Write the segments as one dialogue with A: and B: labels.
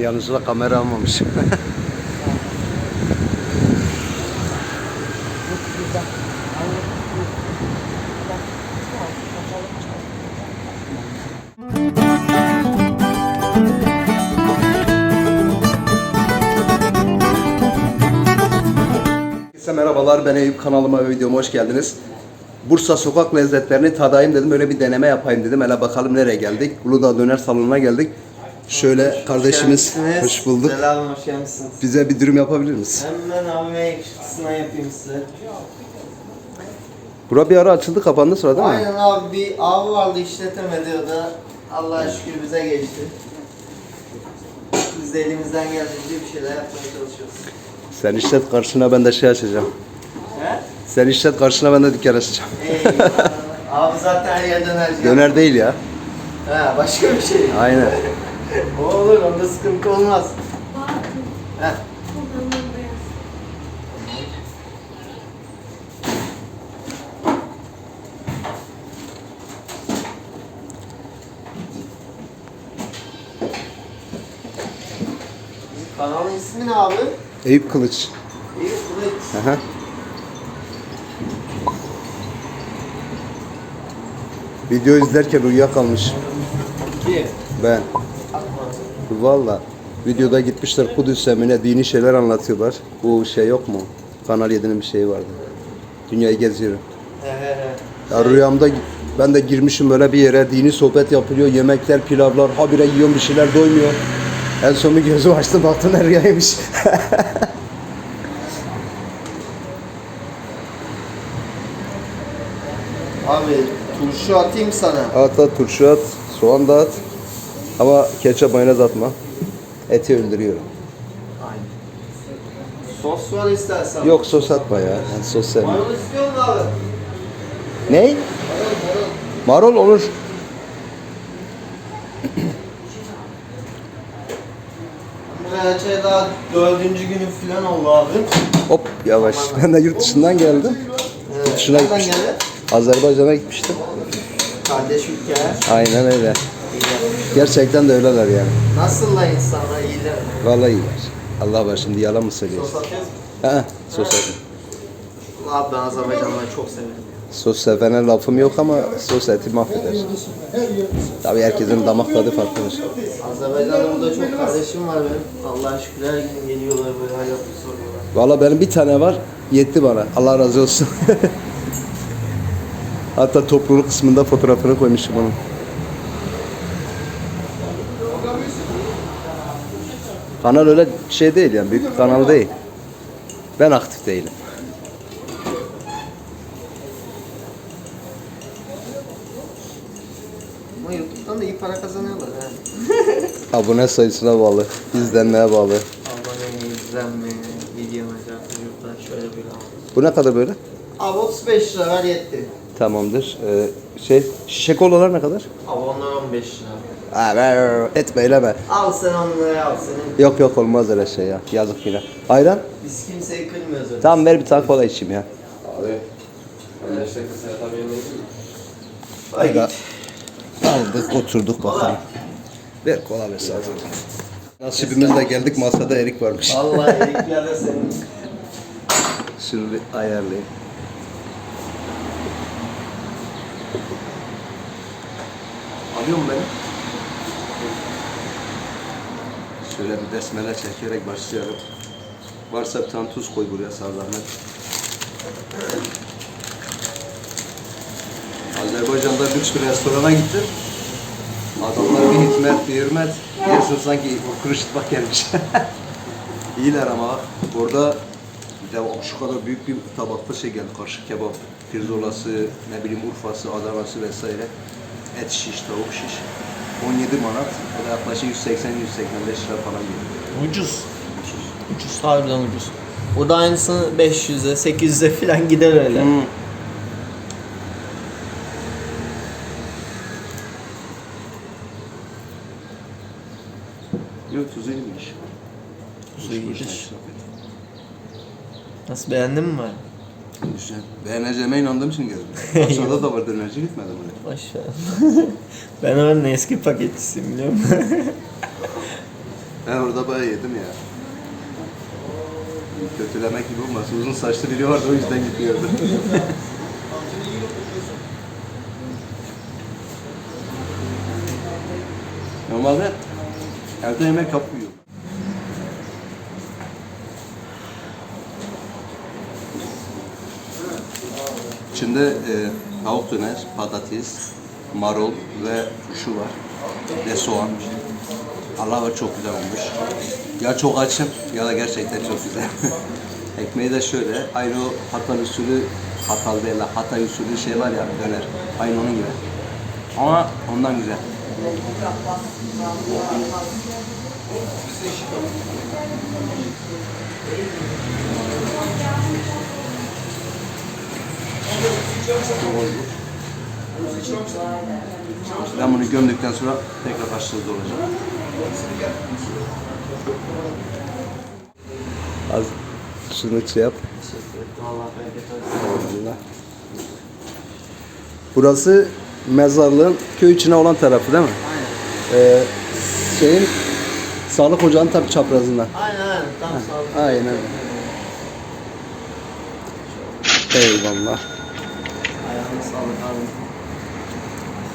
A: Yanlışlıkla kamera. Herkese merhabalar ben Eyüp kanalıma ve videoma hoş geldiniz. Bursa sokak lezzetlerini tadayım dedim böyle bir deneme yapayım dedim. Hele bakalım nereye geldik. Uludağ Döner Salonu'na geldik. Şöyle kardeşimiz
B: geldiniz.
A: hoş bulduk.
B: Selam, hoş gelmişsiniz.
A: Bize bir dürüm yapabilir misin?
B: Hemen abime yakışıklısına yapayım size.
A: Bura bir ara açıldı kapandı sonra değil mi?
B: Aynen abi bir abi vardı işletemedi o da Allah'a şükür bize geçti. Biz de elimizden geldiğince bir şeyler yapmaya çalışıyoruz.
A: Sen işlet karşına ben de şey açacağım.
B: He?
A: Sen işlet karşına ben de dükkan açacağım.
B: Eyvallah. abi zaten her yer dönerci.
A: Döner değil ya.
B: Ha başka bir şey.
A: Aynen.
B: O olur onda sıkıntı olmaz. Heh. Kanalın ismi ne abi?
A: Eyüp Kılıç.
B: İyi Kılıç.
A: Aha. Video izlerken uyuyakalmış.
B: Kim?
A: Ben. Valla. Videoda gitmişler Kudüs'e mi ne dini şeyler anlatıyorlar. Bu şey yok mu? Kanal 7'nin bir şeyi vardı. Dünyayı geziyorum. Ya rüyamda ben de girmişim böyle bir yere dini sohbet yapılıyor. Yemekler, pilavlar, habire yiyorum bir şeyler doymuyor. En son bir gözümü açtım baktım her rüyaymış.
B: Abi turşu atayım sana.
A: at at, turşu at, soğan da at. Ama ketçap mayonez atma. Eti öldürüyorum.
B: Aynen. Sos var istersen.
A: Yok sos atma ya. Ben sos sevmem.
B: Marul istiyor musun abi?
A: Ne? Marul olur.
B: Buraya çay daha dördüncü günü falan oldu abi.
A: Hop yavaş. Ben de yurt dışından geldim.
B: Evet.
A: Dışına
B: Nereden
A: gitmiştim.
B: geldi?
A: Azerbaycan'a gitmiştim.
B: Kardeş ülke.
A: Aynen öyle. Gerçekten de öyleler yani.
B: Nasıl da insanlar iyiler.
A: Vallahi iyiler. Allah var şimdi yalan mı söylüyorsun?
B: Sos atıyoruz mu?
A: Ha, sos atın.
B: Abi ben Azerbaycanlıları çok severim.
A: Sos sevene lafım yok ama sos eti mahveder. Tabii herkesin damak tadı farklıdır.
B: Azerbaycan'da burada çok kardeşim var benim. Allah'a şükür her gün geliyorlar böyle hayatı soruyorlar.
A: Valla benim bir tane var, yetti bana. Allah razı olsun. Hatta topluluk kısmında fotoğrafını koymuşum onun. Kanal öyle şey değil yani, büyük bir kanal değil. Ben aktif değilim.
B: Ama YouTube'dan da iyi para kazanıyorlar yani.
A: Abone sayısına bağlı, izlenmeye bağlı.
B: Abone, izlenme, video mesela çocuklar şöyle böyle aldı.
A: Bu ne kadar böyle?
B: Abi 35 lira ver yetti.
A: Tamamdır. Ee, şey, şişe kolalar ne kadar?
B: Abi onlar 15 lira.
A: Etme eyleme.
B: Al sen 10 liraya al senin.
A: Yok yok olmaz öyle şey ya. Yazık yine. Ayran?
B: Biz kimseyi kırmıyoruz öyle.
A: Tamam ver bir tane kola içeyim ya.
C: Abi, ben beş dakika Serhat abi yemeği
B: git.
A: Aldık oturduk bakalım. Ver kola ver sadece. Nasibimizle geldik masada erik varmış.
B: Vallahi erikler de senin.
A: Şunu bir ayarlayayım. Alıyor mu beni? Şöyle bir besmele çekerek başlayalım. Varsa bir tane tuz koy buraya sağ zahmet. Azerbaycan'da lüks bir restorana gittim. Adamlar bir hikmet, bir hürmet. Diyorsun sanki kırışıtmak gelmiş. İyiler ama. Orada bir de şu kadar büyük bir tabakta şey geldi. Karışık kebap, pirzolası, ne bileyim Urfası, Adanası vesaire. Et şiş, tavuk şiş. 17 manat. O da yaklaşık 180-185 lira falan geliyor.
B: Ucuz. Ucuz harbiden ucuz. O da aynısını 500'e 800'e falan gider öyle.
A: Hmm. Yok tuzu iyiymiş.
B: Tuzu iyidir. Nasıl beğendin mi
A: Güzel. Beğeneceğime inandığım için geldim. Aşağıda da var dönerci gitmedim oraya.
B: Ver. ben oranın eski paketçisiyim biliyor musun?
A: Ben orada bayağı yedim ya. Kötülemek gibi olmasın. Uzun saçlı biri vardı o yüzden gitmiyordu. Normalde evde yemek yapmıyor. İçinde e, tavuk döner, patates, marul ve şu var. Ve soğan. Allah var çok güzel olmuş. Ya çok açım ya da gerçekten çok güzel. Ekmeği de şöyle, aynı o Hatay usulü, Hatay değil Hatay usulü şey var ya döner. Aynı onun gibi. Ama ondan güzel. Ben bunu gömdükten sonra tekrar karşınızda olacağım. Az şunu şey yap. Burası mezarlığın köy içine olan tarafı değil mi?
B: Aynen.
A: Ee, şeyin sağlık ocağının tabi çaprazında.
B: Aynen aynen. Tam sağlık.
A: Aynen. Eyvallah.
B: Ayağına sağlık abi.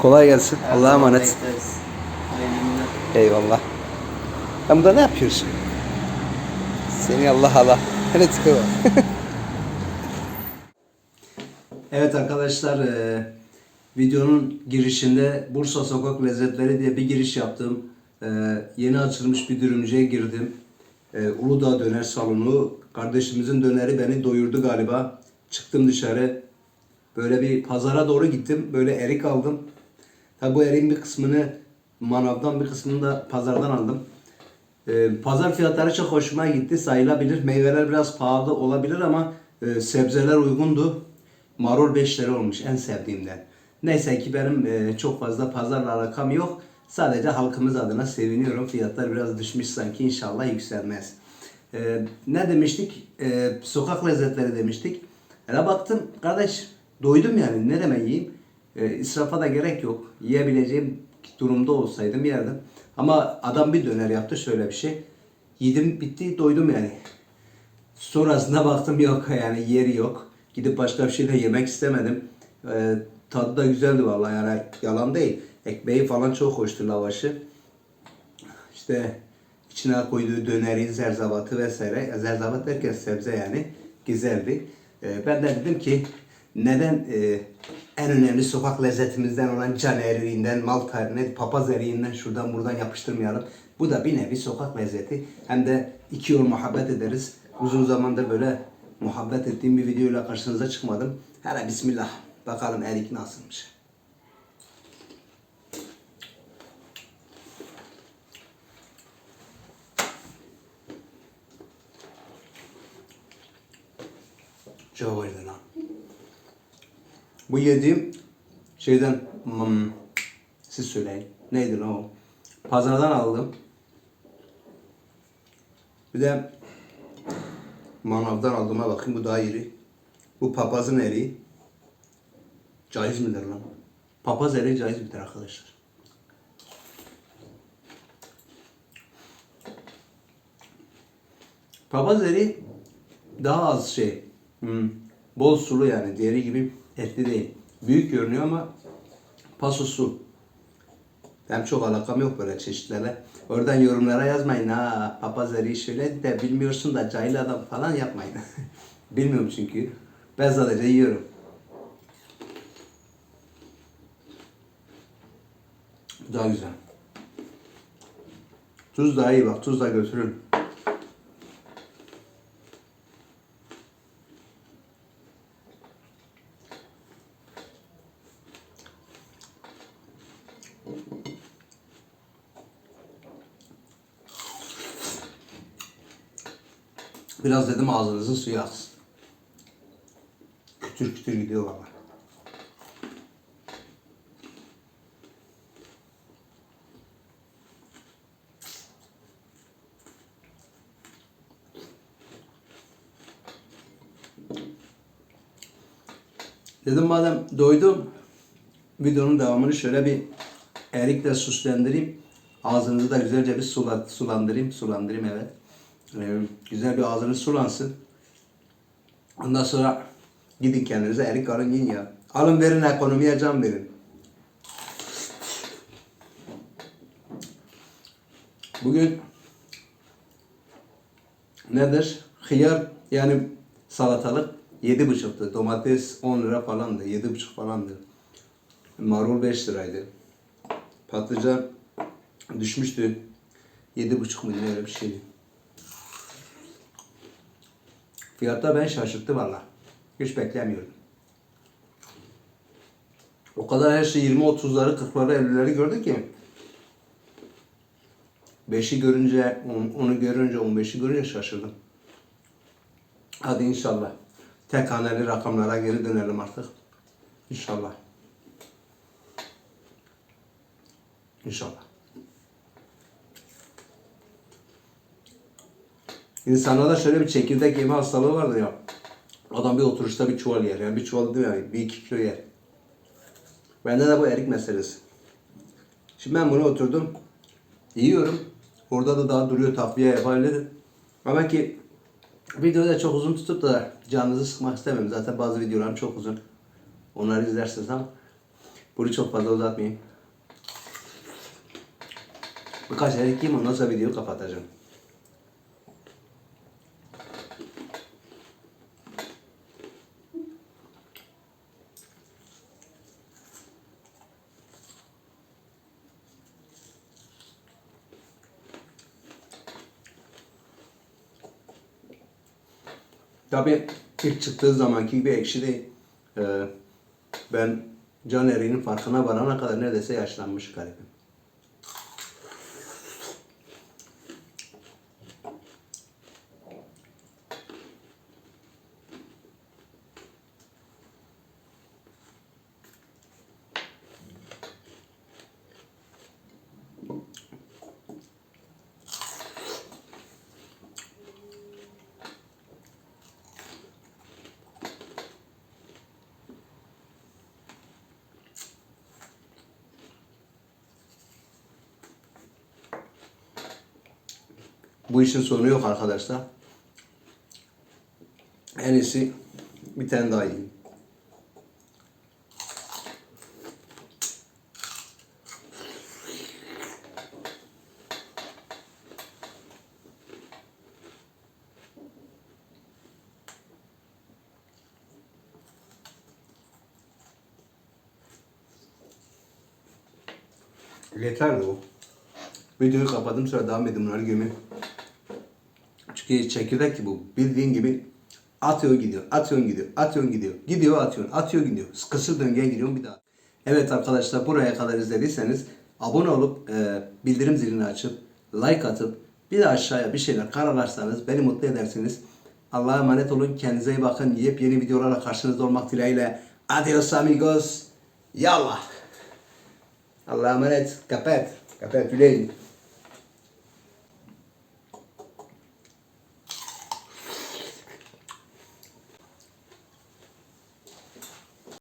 A: Kolay gelsin.
B: Her
A: Allah'a
B: zaman
A: emanet.
B: bekleriz. Hayırlı günler.
A: Eyvallah. Sen burada ne yapıyorsun? Seni Allah Allah. Hele tipe bak. evet arkadaşlar e, videonun girişinde Bursa Sokak Lezzetleri diye bir giriş yaptım. E, yeni açılmış bir dürümcüye girdim. E, Uludağ Döner Salonu. Kardeşimizin döneri beni doyurdu galiba. Çıktım dışarı. Böyle bir pazara doğru gittim. Böyle erik aldım. Tabi bu eriğin bir kısmını manavdan bir kısmını da pazardan aldım. Ee, pazar fiyatları çok hoşuma gitti sayılabilir. Meyveler biraz pahalı olabilir ama e, sebzeler uygundu. Marul 5 lira olmuş en sevdiğimden. Neyse ki benim e, çok fazla pazarla alakam yok. Sadece halkımız adına seviniyorum. Fiyatlar biraz düşmüş sanki inşallah yükselmez. Ee, ne demiştik? Ee, sokak lezzetleri demiştik. Hele baktım kardeş doydum yani ne deme yiyeyim. Ee, israfa da gerek yok. Yiyebileceğim durumda olsaydım yerdim. Ama adam bir döner yaptı şöyle bir şey. Yedim bitti doydum yani. Sonrasında baktım yok yani yeri yok. Gidip başka bir şey de yemek istemedim. Ee, tadı da güzeldi vallahi yani yalan değil. Ekmeği falan çok hoştu lavaşı. İşte içine koyduğu döneri, zerzavatı vesaire. Zerzavat derken sebze yani güzeldi. Ee, ben de dedim ki neden e, en önemli sokak lezzetimizden olan can eriğinden, malta, ne, papaz eriğinden şuradan buradan yapıştırmayalım. Bu da bir nevi sokak lezzeti. Hem de iki yol muhabbet ederiz. Uzun zamandır böyle muhabbet ettiğim bir videoyla karşınıza çıkmadım. Hele bismillah. Bakalım erik nasılmış. Çok lan. Bu yediğim şeyden hmm, siz söyleyin. Neydi o? Pazardan aldım. Bir de manavdan aldığıma bakayım bu daha iri. Bu papazın eriği. Caiz midir lan? Papaz eriği caiz midir arkadaşlar? Papaz eriği daha az şey. hmm, bol sulu yani. Diğeri gibi etli değil. Büyük görünüyor ama pasosu. Benim çok alakam yok böyle çeşitlerle. Oradan yorumlara yazmayın ha papaz eriği şöyle de bilmiyorsun da cahil adam falan yapmayın. Bilmiyorum çünkü. Ben sadece yiyorum. Daha güzel. Tuz daha iyi bak. Tuz da götürün. Biraz dedim ağzınızın suyu aksın. Kütür kütür gidiyor valla. Dedim madem doydum videonun devamını şöyle bir erikle süslendireyim. Ağzınızı da güzelce bir sula, sulandırayım. Sulandırayım evet. Ee, güzel bir ağzınız sulansın. Ondan sonra gidin kendinize erik alın yiyin ya. Alın verin ekonomiye can verin. Bugün nedir? Hıyar yani salatalık yedi buçuktu. Domates 10 lira falandı. Yedi buçuk falandı. Marul 5 liraydı. Patlıcan düşmüştü. Yedi buçuk mu öyle bir şeydi. Fiyatta ben şaşırttı valla. Hiç beklemiyordum. O kadar her şey 20-30'ları, 40'ları, 50'leri gördük ki. 5'i görünce, 10'u görünce, 15'i görünce şaşırdım. Hadi inşallah. Tek haneli rakamlara geri dönelim artık. İnşallah. İnşallah. İnsanlarda şöyle bir çekirdek yeme hastalığı vardır ya. Adam bir oturuşta bir çuval yer. Yani bir çuval değil mi? Bir iki kilo yer. Bende de bu erik meselesi. Şimdi ben bunu oturdum. Yiyorum. Orada da daha duruyor takviye yapabilirim. Ama ki videoyu da çok uzun tutup da canınızı sıkmak istemem. Zaten bazı videolarım çok uzun. Onları izlersiniz ama bunu çok fazla uzatmayayım. Birkaç erik yiyeyim ondan sonra videoyu kapatacağım. Tabii ilk çıktığı zamanki gibi ekşi değil. Ee, ben can eriğinin farkına varana kadar neredeyse yaşlanmış garibim. Bu işin sonu yok arkadaşlar. En iyisi bir tane daha yiyeyim. Yeterli o. Videoyu kapadım sonra devam edin bunları gömeyim. Çünkü çekirdek ki bu. Bildiğin gibi atıyor gidiyor, atıyor gidiyor, atıyor gidiyor, gidiyor atıyor, atıyor gidiyor. Kısır döngüye giriyor bir daha. Evet arkadaşlar buraya kadar izlediyseniz abone olup e, bildirim zilini açıp like atıp bir de aşağıya bir şeyler karalarsanız beni mutlu edersiniz. Allah'a emanet olun. Kendinize iyi bakın. Yepyeni videolarla karşınızda olmak dileğiyle. Adios amigos. Yallah. Allah'a emanet. Kapat. Kapat. Üleyin.